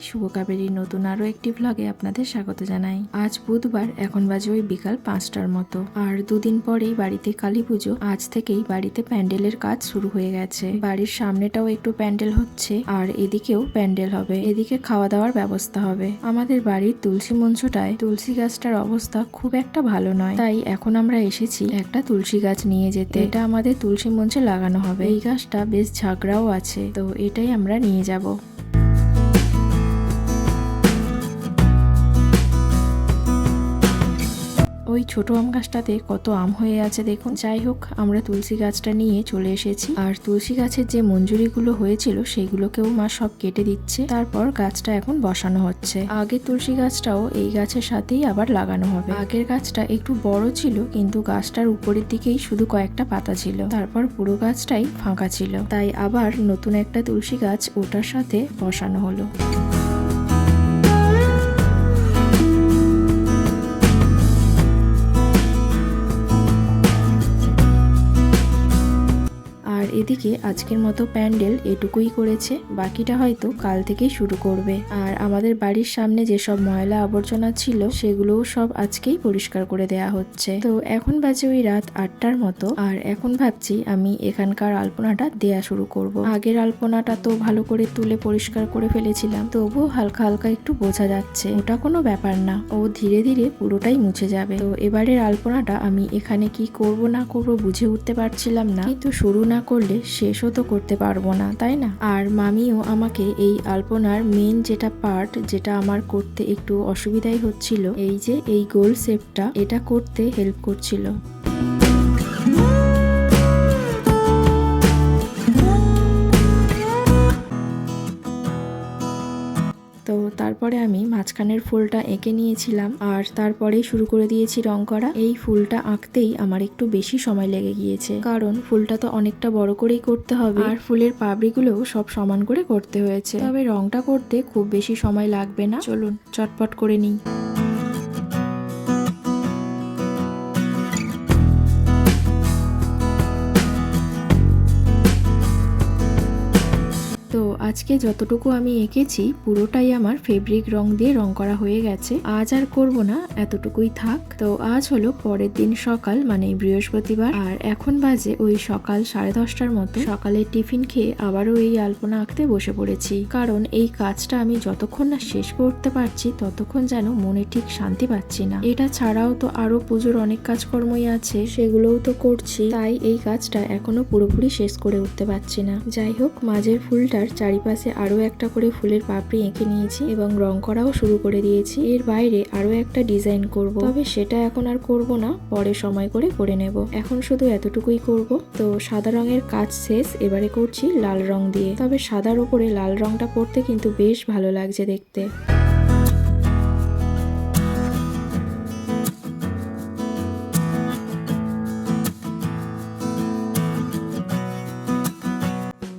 শুভ কাবেরীর নতুন আরও একটি ভ্লগে আপনাদের স্বাগত জানাই। আজ বুধবার, এখন বাজে ওই বিকাল পাঁচটার মতো। আর দুদিন পরেই বাড়িতে কালী পুজো। আজ থেকেই বাড়িতে প্যান্ডেলের কাজ শুরু হয়ে গেছে। বাড়ির সামনেটাও একটু প্যান্ডেল হচ্ছে, আর এদিকেও প্যান্ডেল হবে। এদিকে খাওয়া দাওয়ার ব্যবস্থা হবে। আমাদের বাড়ির তুলসী মঞ্চটায় তুলসী গাছটার অবস্থা খুব একটা ভালো নয়। তাই এখন আমরা এসেছি একটা তুলসী গাছ নিয়ে যেতে। এটা আমাদের তুলসী মঞ্চে লাগানো হবে। এই গাছটা বেশ ঝাগড়াও আছে। তো এটাই আমরা নিয়ে যাব। ওই ছোট আম গাছটাতে কত আম হয়ে আছে দেখুন। যাই হোক, আমরা তুলসী গাছটা নিয়ে চলে এসেছি। আর তুলসী গাছের যে মঞ্জুরিগুলো হয়েছিল, সেগুলোকেও মা সব কেটে দিচ্ছে। তারপর গাছটা এখন বসানো হচ্ছে। আগের তুলসী গাছটাও এই গাছের সাথেই আবার লাগানো হবে। আগের গাছটা একটু বড় ছিল, কিন্তু গাছটার উপরের দিকেই শুধু কয়েকটা পাতা ছিল। তারপর পুরো গাছটাই ফাঁকা ছিল। তাই আবার নতুন একটা তুলসী গাছ ওটার সাথে বসানো হলো। আর এদিকে আজকের মতো প্যান্ডেল এটুকুই করেছে, বাকিটা হয়তো কাল থেকেই শুরু করবে। আর আমাদের বাড়ির সামনে যেসব ময়লা আবর্জনা ছিল, সেগুলোও সব আজকেই পরিষ্কার করে দেয়া হচ্ছে। তো এখন বাজে ওই রাত আটটার মতো, আর এখন ভাবছি আমি এখানকার আলপনাটা দেয়া শুরু করব। আগের আলপনাটা তো ভালো করে তুলে পরিষ্কার করে ফেলেছিলাম, তবুও হালকা হালকা একটু বোঝা যাচ্ছে। ওটা কোনো ব্যাপার না, ও ধীরে ধীরে পুরোটাই মুছে যাবে। তো এবারের আলপনাটা আমি এখানে কি করব না করব বুঝে উঠতে পারছিলাম না, কিন্তু শুরু না করলে শেষও তো করতে পারব না, তাই না? আর মামিও আমাকে এই আলপনার মেন যেটা পার্ট যেটা আমার করতে একটু অসুবিধাই হচ্ছিল, এই যে এই গোল শেপটা এটা করতে হেল্প করছিল। তারপরে আমি মাঝখানের ফুলটা এঁকে নিয়েছিলাম আর তারপরেই শুরু করে দিয়েছি রং করা। এই ফুলটা আঁকতেই আমার একটু বেশি সময় লেগে গিয়েছে। কারণ ফুলটা তো অনেকটা বড় করেই করতে হবে। আর ফুলের পাবড়িগুলোও সব সমান করে করতে হয়েছে। তবে রংটা করতে খুব বেশি সময় লাগবে না। চলুন, চটপট করে নিই। তো আজকে যতটুকু আমি এঁকেছি, পুরোটাই আমার ফেব্রিক রং দিয়ে রং করা হয়ে গেছে। আজ আর করব না, এতটুকুই থাক। তো আজ হলো পরের দিন সকাল মানে বৃহস্পতিবার। আর এখন বাজে ওই সকাল সাড়ে দশটার মতো। সকালে টিফিন খেয়ে আবারও এই আলপনা আঁকতে বসে পড়েছি। কারণ এই কাজটা আমি যতক্ষণ না শেষ করতে পারছি, ততক্ষণ যেন মনে ঠিক শান্তি পাচ্ছি না। এটা ছাড়াও তো আরও পুজোর অনেক কাজকর্মই আছে। সেগুলোও তো করছি। তাই এই কাজটা এখনও পুরোপুরি শেষ করে উঠতে পারছি না। যাই হোক, মাঝের ফুলটার চারিপাশে আরও একটা করে ফুলের পাপড়ি এঁকে নিয়েছি এবং রং করাও শুরু করে দিয়েছি। এর বাইরে আরও একটা ডিজাইন করব। তবে সেটা এখন আর করব না, পরে সময় করে করে নেব। এখন শুধু এতটুকুই করব। তো সাদা রঙের কাজ শেষ, এবারে করছি লাল রং দিয়ে। তবে সাদার উপরে লাল রংটা করতে কিন্তু বেশ ভালো লাগছে দেখতে।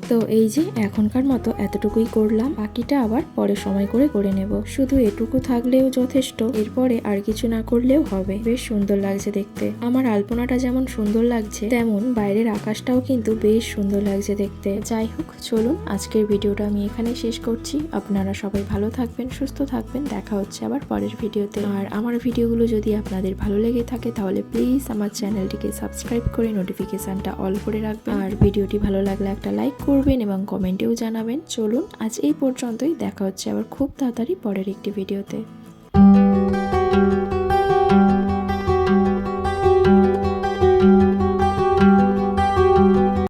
তো এই যে এখনকার মতো এতটুকুই করলাম, বাকিটা আবার পরে সময় করে করে নেব। শুধু এটুকু থাকলেও যথেষ্ট, এরপরে আর কিছু না করলেও হবে। বেশ সুন্দর লাগছে দেখতে। আমার আলপনাটা যেমন সুন্দর লাগছে, তেমন বাইরের আকাশটাও কিন্তু বেশ সুন্দর লাগছে দেখতে। যাই হোক, চলুন আজকের ভিডিওটা আমি এখানে শেষ করছি। আপনারা সবাই ভালো থাকবেন, সুস্থ থাকবেন। দেখা হচ্ছে আবার পরের ভিডিওতে। আর আমার ভিডিওগুলো যদি আপনাদের ভালো লেগে থাকে, তাহলে প্লিজ আমার চ্যানেলটিকে সাবস্ক্রাইব করে নোটিফিকেশনটা অল করে রাখবেন। আর ভিডিওটি ভালো লাগলে একটা লাইক করবেন এবং কমেন্টেও জানাবেন। চলুন আজ এই পর্যন্তই। দেখা হচ্ছে আবার খুব তাড়াতাড়ি পরের একটি ভিডিওতে।